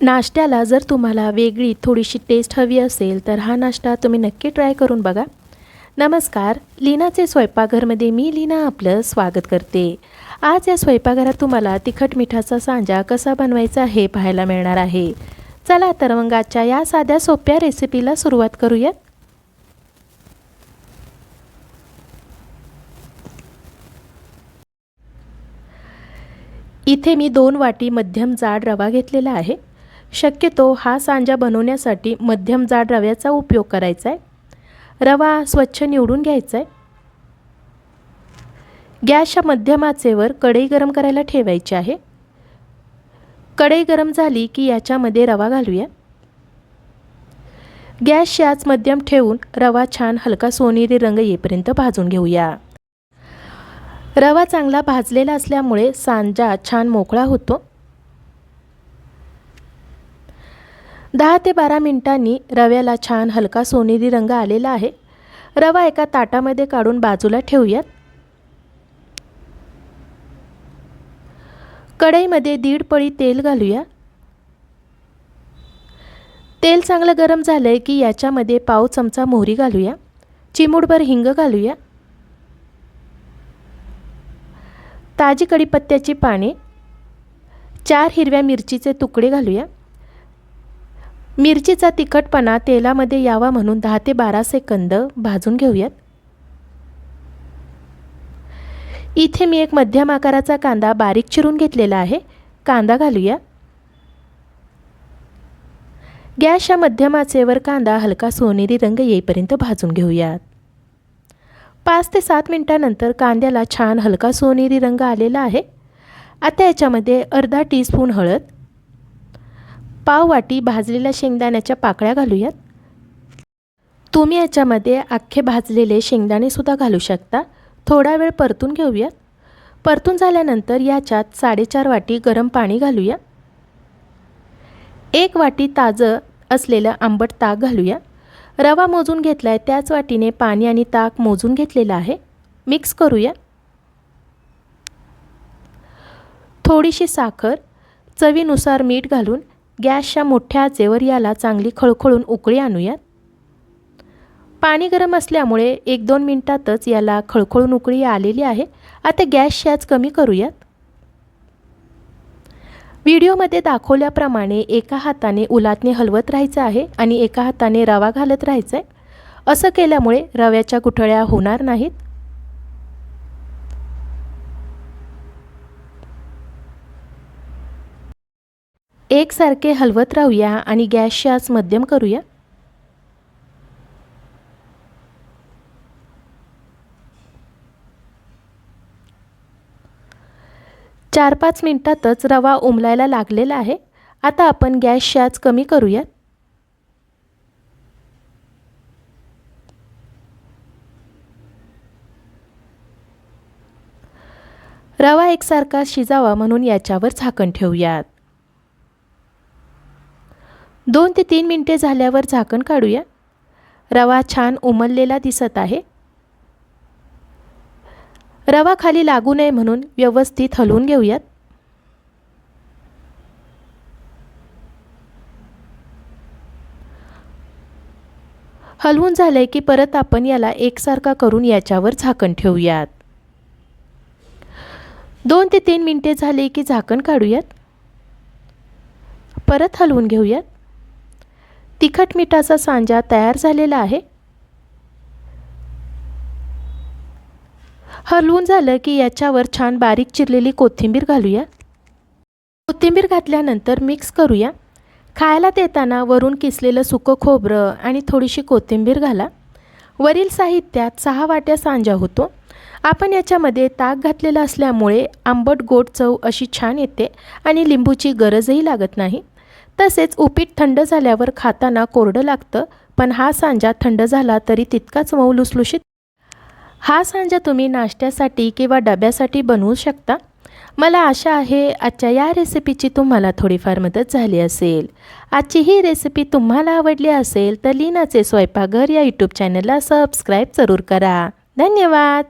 नाश्त्याला जर तुम्हाला वेगळी थोडीशी टेस्ट हवी असेल तर हा नाश्ता तुम्ही नक्की ट्राय करून बघा. नमस्कार लीनाचे स्वयंपाकघरमध्ये मी लीना आपलं स्वागत करते. आज या स्वयंपाकघरात तुम्हाला तिखट मिठाचा सांजा कसा बनवायचा हे पाहायला मिळणार आहे. चला तर मग आजच्या या साध्या सोप्या रेसिपीला सुरुवात करूयात. इथे मी दोन वाटी मध्यम जाड रवा घेतलेला आहे. शक्यतो हा सांजा बनवण्यासाठी मध्यम जाड रव्याचा उपयोग करायचा आहे रवा स्वच्छ निवडून घ्यायचा आहे गॅसच्या मध्यम आचेवर कढई गरम करायला ठेवायची आहे. कढई गरम झाली की याच्यामध्ये रवा घालूया. गॅसची आच मध्यम ठेवून रवा छान हलका सोनेरी रंग येईपर्यंत भाजून घेऊया. रवा चांगला भाजलेला असल्यामुळे सांजा छान मोकळा होतो. दहा ते बारा मिनिटांनी रव्याला छान हलका सोनेरी रंग आलेला आहे. रवा एका ताटामध्ये काढून बाजूला ठेवूयात. कढईमध्ये दीड पळी तेल घालूया. तेल चांगलं गरम झालं आहे की याच्यामध्ये पाव चमचा मोहरी घालूया. चिमूटभर हिंग घालूया. ताजी कढीपत्त्याची पाने. चार हिरव्या मिरचीचे तुकडे घालूया. मिरचीचा तिखटपणा तेलामध्ये यावा म्हणून दहा ते बारा सेकंद भाजून घेऊयात. इथे मी एक मध्यम आकाराचा कांदा बारीक चिरून घेतलेला आहे. कांदा घालूया. गॅसच्या मध्यम आचेवर कांदा हलका सोनेरी रंग येईपर्यंत भाजून घेऊयात. पाच ते सात मिनटानंतर कांद्याला छान हलका सोनेरी रंग आलेला आहे. आता याच्यामध्ये अर्धा टीस्पून हळद पाव वाटी भाजलेल्या शेंगदाण्याच्या पाकळ्या घालूयात. तुम्ही याच्यामध्ये अख्खे भाजलेले शेंगदाणेसुद्धा घालू शकता. थोडा वेळ परतून घेऊयात. परतून झाल्यानंतर याच्यात साडेचार वाटी गरम पाणी घालूया एक वाटी ताजं असलेलं आंबट ताक घालूया रवा मोजून घेतला आहे त्याच वाटीने पाणी आणि ताक मोजून घेतलेलं आहे. मिक्स करूया थोडीशी साखर चवीनुसार मीठ घालून गॅसच्या मोठ्या आचेवर याला चांगली खळखळून उकळी आणूयात. पाणी गरम असल्यामुळे एक दोन मिनटातच याला खळखळून उकळी आलेली आहे. आता गॅस आज कमी करूयात. व्हिडिओमध्ये दाखवल्याप्रमाणे एका हाताने उलातने हलवत राहायचं आहे आणि एका हाताने रवा घालत राहायचं आहे असं केल्यामुळे रव्याच्या गुठळ्या होणार नाहीत. एकसारखे हलवत राहूया आणि गॅसची आच मध्यम करूया. चार पाच मिनटातच रवा उमलायला लागलेला आहे. आता आपण गॅसची आच कमी करूयात. रवा एकसारखा शिजावा म्हणून याच्यावर झाकण ठेवूयात. दोन ते तीन मिनटे झाल्यावर झाकण काढूया. रवा छान उमललेला दिसत आहे. रवा खाली लागू नये म्हणून व्यवस्थित हलवून घेऊयात. हलवून झालंय की परत आपण याला एकसारखा करून याच्यावर झाकण ठेवूयात. दोन ते तीन मिनटे झाले की झाकण काढूयात. परत हलवून घेऊयात. तिखट मिठाचा सांजा तयार झालेला आहे. हलवून झालं की याच्यावर छान बारीक चिरलेली कोथिंबीर घालूया. कोथिंबीर घातल्यानंतर मिक्स करूया. खायला देताना वरून किसलेलं सुकं खोबरं आणि थोडीशी कोथिंबीर घाला. वरील साहित्यात सहा वाट्या सांजा होतो. आपण याच्यामध्ये ताक घातलेलं असल्यामुळे आंबट गोड चव अशी छान येते आणि लिंबूची गरजही लागत नाही. तसेच उपीट थंड झाल्यावर खाताना कोरडं लागतं पण हा सांजा थंड झाला तरी तितकाच मऊ लुसलुशीत. हा सांजा तुम्ही नाश्त्यासाठी किंवा डब्यासाठी बनवू शकता? मला आशा आहे आजच्या या रेसिपीची तुम्हाला थोडीफार मदत झाली असेल. आजची ही रेसिपी तुम्हाला आवडली असेल तर लीनाचे स्वयंपाकघर या यूट्यूब चॅनलला सबस्क्राईब जरूर करा. धन्यवाद!